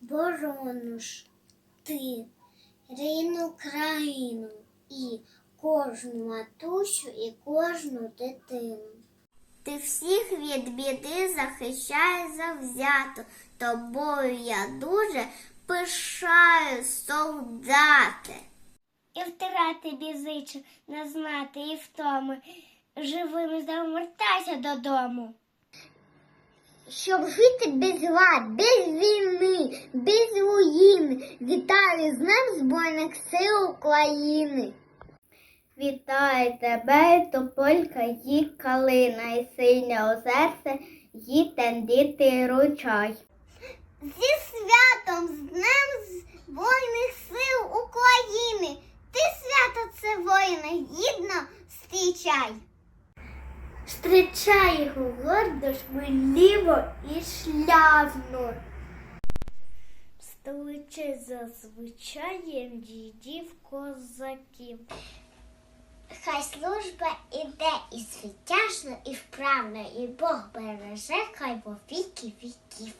борониш ти рідну країну і кожну матусю, і кожну дитину. Ти всіх від біди захищаєш завзято, тобою я дуже пишаю, солдати. І втирати бізичу, не знати і втоми, живими завертайся додому. Щоб жити без лад, без війни, без руїни, вітаю з Днем Збройних сил України. Вітаю тебе, тополька, і калина, і синя озерце, і тендити ручай. Зі святом, з Днем Збройних сил України! Ти свято це воїна, гідно зустрічай! Зустрічай його гордо, сміливо і шлявно. Столиче за звичаєм дідів козаків. Хай служба іде і звитяжно, і вправно, і Бог береже, хай во віки віків.